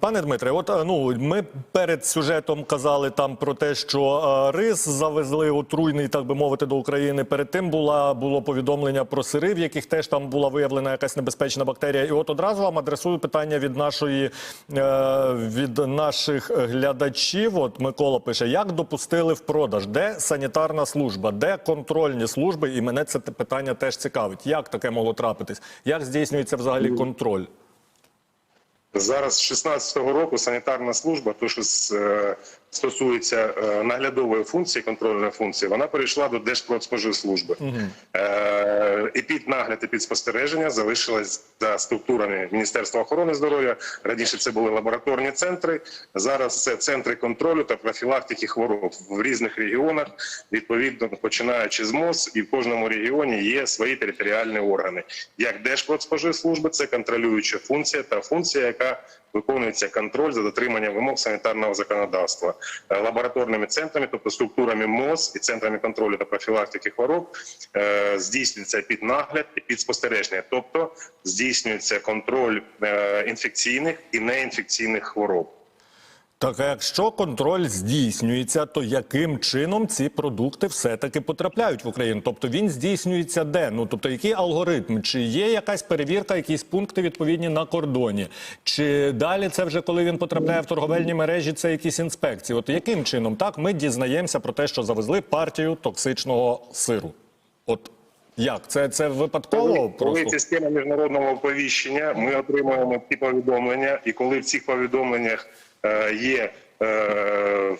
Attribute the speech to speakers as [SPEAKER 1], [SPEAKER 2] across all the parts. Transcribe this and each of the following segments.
[SPEAKER 1] Пане Дмитре, от е, ну ми перед сюжетом казали там про те, що е, рис завезли отруйний, так би мовити, до України. Перед тим була було повідомлення про сири, в яких теж там була виявлена якась небезпечна бактерія. І от одразу вам адресую питання від нашої е, від наших глядачів. От Микола пише: як допустили в продаж, де санітарна служба, де контрольні служби? І мене це питання теж цікавить. Як таке могло трапитись? Як здійснюється взагалі контроль?
[SPEAKER 2] Зараз з 16-го року санітарна служба, то що з, е, стосується е, наглядової функції, контрольної функції, вона перейшла до Держпродспоживслужби. Е, і під нагляд і під спостереження залишилась за структурами Міністерства охорони здоров'я. Раніше це були лабораторні центри. Зараз це центри контролю та профілактики хвороб в різних регіонах. Відповідно, починаючи з МОЗ, і в кожному регіоні є свої територіальні органи. Як Держпродспоживслужби, це контролююча функція та функція, яка виконується контроль за дотриманням вимог санітарного законодавства лабораторними центрами, тобто структурами МОЗ і центрами контролю та профілактики хвороб, е, здійснюється під нагляд і під спостереження, тобто здійснюється контроль е, інфекційних і неінфекційних хвороб.
[SPEAKER 1] Так, а якщо контроль здійснюється, то яким чином ці продукти все-таки потрапляють в Україну? Тобто він здійснюється де? Ну тобто, який алгоритм? Чи є якась перевірка, якісь пункти відповідні на кордоні? Чи далі це вже коли він потрапляє в торговельні мережі, це якісь інспекції? От яким чином так ми дізнаємося про те, що завезли партію токсичного сиру? От як це, це випадково
[SPEAKER 2] Коли, коли система міжнародного оповіщення, ми отримуємо ті повідомлення, і коли в цих повідомленнях є е,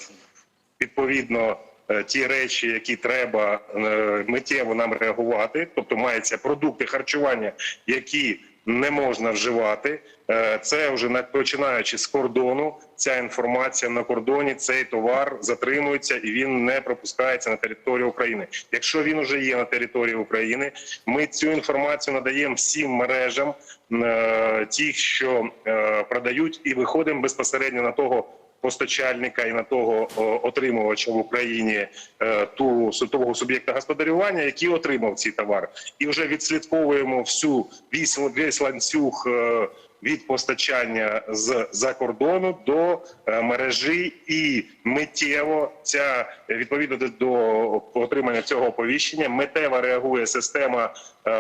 [SPEAKER 2] відповідно е, ті речі, які треба е, миттєво нам реагувати, тобто мається продукти харчування, які не можна вживати. Е, Це вже на- починаючи з кордону. Ця інформація на кордоні, цей товар затримується і він не пропускається на територію України. Якщо він вже є на території України, ми цю інформацію надаємо всім мережам, тих, що е, продають, і виходимо безпосередньо на того постачальника і на того отримувача в Україні е, ту того суб'єкта господарювання, який отримав ці товари, і вже відслідковуємо всю весь, весь ланцюг. е, Від постачання з за кордону до е, мережі, і миттєво ця відповідно до, отримання цього оповіщення миттєво реагує система.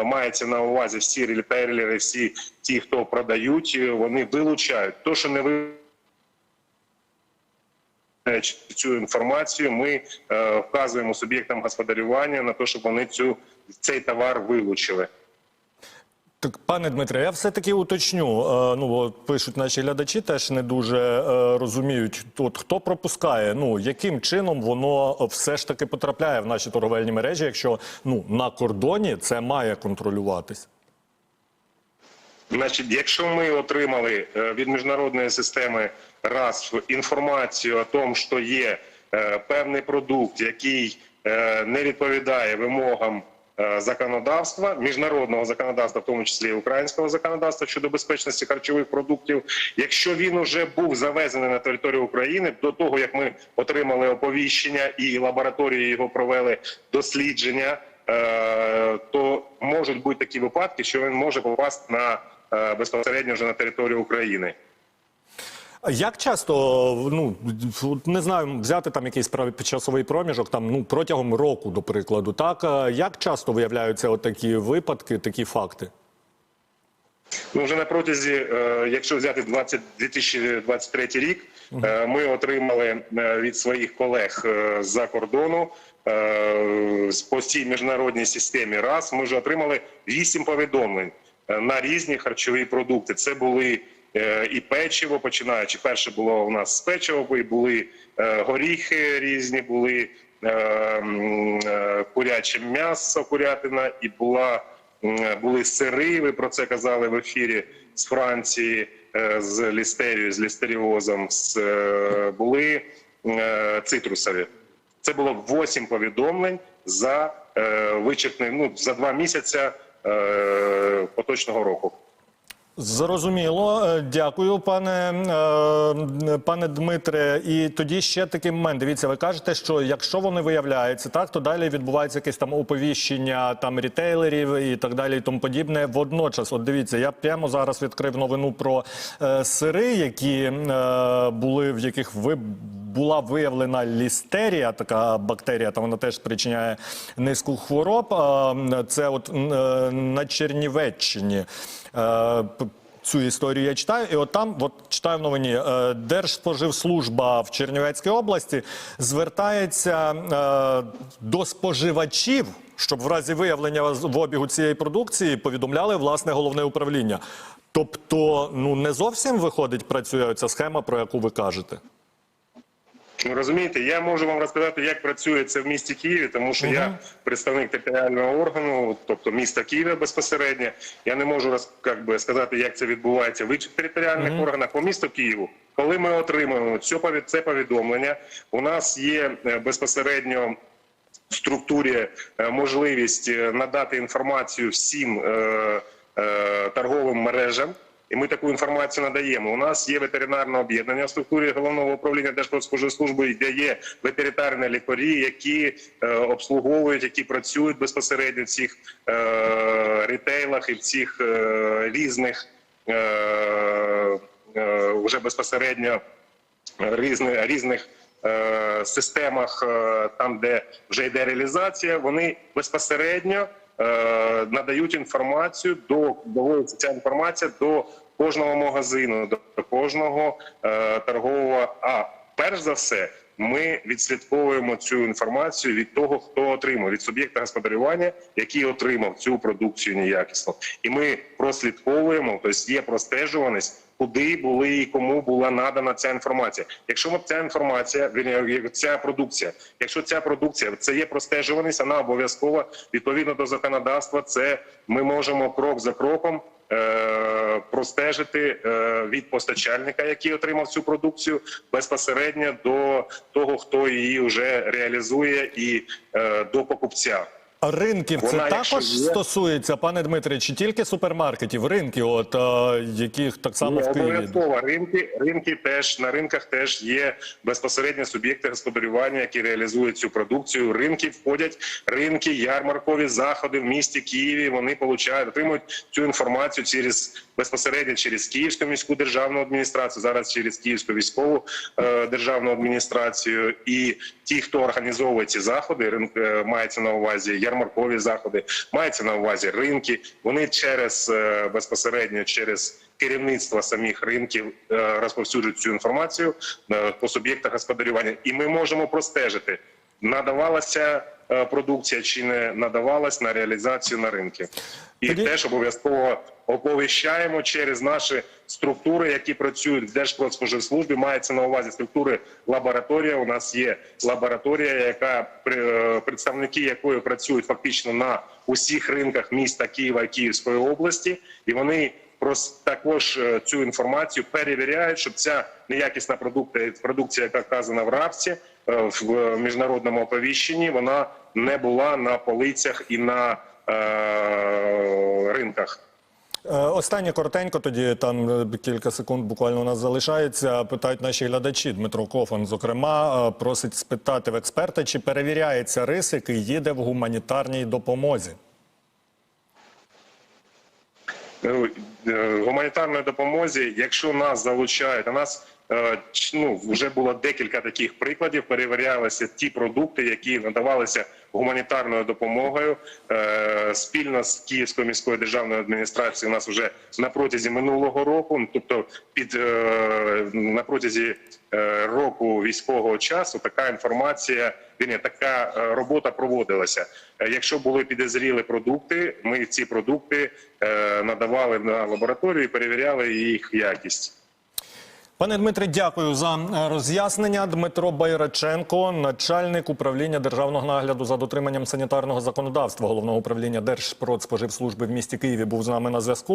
[SPEAKER 2] Мається на увазі всі рітейлери, всі ті, хто продають, вони вилучають то, що не ви цю інформацію ми е, вказуємо суб'єктам господарювання на те, щоб вони цю цей товар вилучили.
[SPEAKER 1] Так, пане Дмитре, я все-таки уточню. Е, ну, от пишуть наші глядачі, теж не дуже е, розуміють, от хто пропускає, ну яким чином воно все ж таки потрапляє в наші торговельні мережі, якщо ну на кордоні це має контролюватись.
[SPEAKER 2] Значить, якщо ми отримали е, від міжнародної системи раз інформацію о тому, що є е, певний продукт, який е, не відповідає вимогам законодавства, міжнародного законодавства, в тому числі і українського законодавства щодо безпечності харчових продуктів, якщо він вже був завезений на територію України до того, як ми отримали оповіщення і лабораторії його провели дослідження. То можуть бути такі випадки, що він може попасти на безпосередньо вже на територію України.
[SPEAKER 1] Як часто, ну не знаю, взяти там якийсь часовий проміжок, там ну протягом року, до прикладу, так е, як часто виявляються от такі випадки, такі факти?
[SPEAKER 2] Ну вже на протязі, е, якщо взяти 20, 2023 рік, е, ми отримали е, від своїх колег е, з-за кордону е, по цій міжнародній системі. Раз ми вже отримали 8 повідомлень е, на різні харчові продукти. Це були е, і печиво, починаючи. Перше було у нас з печиво, і були е, горіхи різні, були е, е, куряче м'ясо, курятина, і була були сири. Ви про це казали в ефірі з Франції е, з лістерією, з лістеріозом. З, е, були е, цитрусові. Це було 8 повідомлень за е, вичерпний ну за два місяця е, поточного року.
[SPEAKER 1] Зрозуміло, Е, дякую, пане, е, пане Дмитре. І тоді ще такий момент. Дивіться, ви кажете, що якщо вони виявляються, так то далі відбувається якесь там оповіщення там рітейлерів і так далі, і тому подібне. Водночас, от дивіться, я прямо зараз відкрив новину про е, сири, які е, були в яких ви. Була виявлена лістерія, така бактерія, та вона теж спричиняє низку хвороб. Це от е, на Чернівеччині. Е, Цю історію я читаю, і от там, от читаю в новині, е, Держспоживслужба в Чернівецькій області звертається до споживачів, щоб в разі виявлення в обігу цієї продукції повідомляли власне головне управління. Тобто, ну не зовсім виходить, працює ця схема, про яку ви кажете.
[SPEAKER 2] Ну, розумієте, я можу вам розказати, як працює це в місті Києві, тому що я представник територіального органу, тобто міста Києва безпосередньо. Я не можу роз, як би, сказати, як це відбувається в інших територіальних органах по місту Києву. Коли ми отримуємо це повідомлення, у нас є е, безпосередньо в структурі е, можливість е, надати інформацію всім е, е, торговим мережам. І ми таку інформацію надаємо. У нас є ветеринарне об'єднання в структурі головного управління Держпродспоживслужби, де є ветеринарні лікарі, які е, обслуговують, які працюють безпосередньо в цих е, рітейлах і в цих е, різних е, е, вже безпосередньо різних різних е, системах, е, там де вже йде реалізація, вони безпосередньо е, надають інформацію до доводиться ця інформація до кожного магазину, до кожного е, торгового. А перш за все. Ми відслідковуємо цю інформацію від того, хто отримав від суб'єкта господарювання, який отримав цю продукцію неякісну, і ми прослідковуємо, тобто є простежуваність, куди були і кому була надана ця інформація. Якщо ця інформація, ця продукція, якщо ця продукція це є простежуваність, вона обов'язково відповідно до законодавства. Це ми можемо крок за кроком. Е, Простежити е, від постачальника, який отримав цю продукцію, безпосередньо до того, хто її вже реалізує, і е, до покупця.
[SPEAKER 1] Ринків це
[SPEAKER 2] Вона,
[SPEAKER 1] також
[SPEAKER 2] є-
[SPEAKER 1] стосується, пане Дмитре, чи тільки супермаркетів? Ринки, от е, яких так само
[SPEAKER 2] Ні,
[SPEAKER 1] в Києві.
[SPEAKER 2] обов'язково ринки, ринки теж на ринках теж є безпосередньо суб'єкти господарювання, які реалізують цю продукцію. Ринки входять ринки, ярмаркові заходи в місті Києві. Вони получають отримують цю інформацію через безпосередньо через Київську міську державну адміністрацію, зараз через Київську військову е, державну адміністрацію. І ті, хто організовує ці заходи, ринк е, мається на увазі ярмаркові заходи, мається на увазі ринки. Вони через е, безпосередньо через керівництво самих ринків е, розповсюджують цю інформацію е, по суб'єктах господарювання, і ми можемо простежити, надавалася продукція чи не надавалась на реалізацію на ринки, і
[SPEAKER 1] Тоді-
[SPEAKER 2] теж обов'язково оповіщаємо через наші структури, які працюють в Держпродспоживслужбі. Мається на увазі структури лабораторія. У нас є лабораторія, яка е, представники якої працюють фактично на усіх ринках міста Києва і Київської області, і вони також е, цю інформацію перевіряють, щоб ця неякісна продукція, продукція, яка вказана в рапці е, в міжнародному оповіщенні, вона не була на полицях і на е, ринках.
[SPEAKER 1] Останнє коротенько, тоді там кілька секунд буквально у нас залишається. Питають наші глядачі. Дмитро Кофан, зокрема, просить спитати в експерта, чи перевіряється рис, який їде в гуманітарній допомозі.
[SPEAKER 2] Е, гуманітарної допомозі, якщо нас залучають, а нас ну, вже було декілька таких прикладів. Перевірялися ті продукти, які надавалися гуманітарною допомогою Е, спільно з Київською міською державною адміністрацією. У нас вже на протязі минулого року, ну, тобто під е, на протязі е, року військового часу, така інформація. Вірні, така е, робота проводилася. Е, Якщо були підозріли продукти, ми ці продукти е, надавали на лабораторію і перевіряли їх якість.
[SPEAKER 1] Пане Дмитре, дякую за е, роз'яснення. Дмитро Байраченко, начальник управління державного нагляду за дотриманням санітарного законодавства головного управління Держпродспоживслужби в місті Києві, був з нами на зв'язку.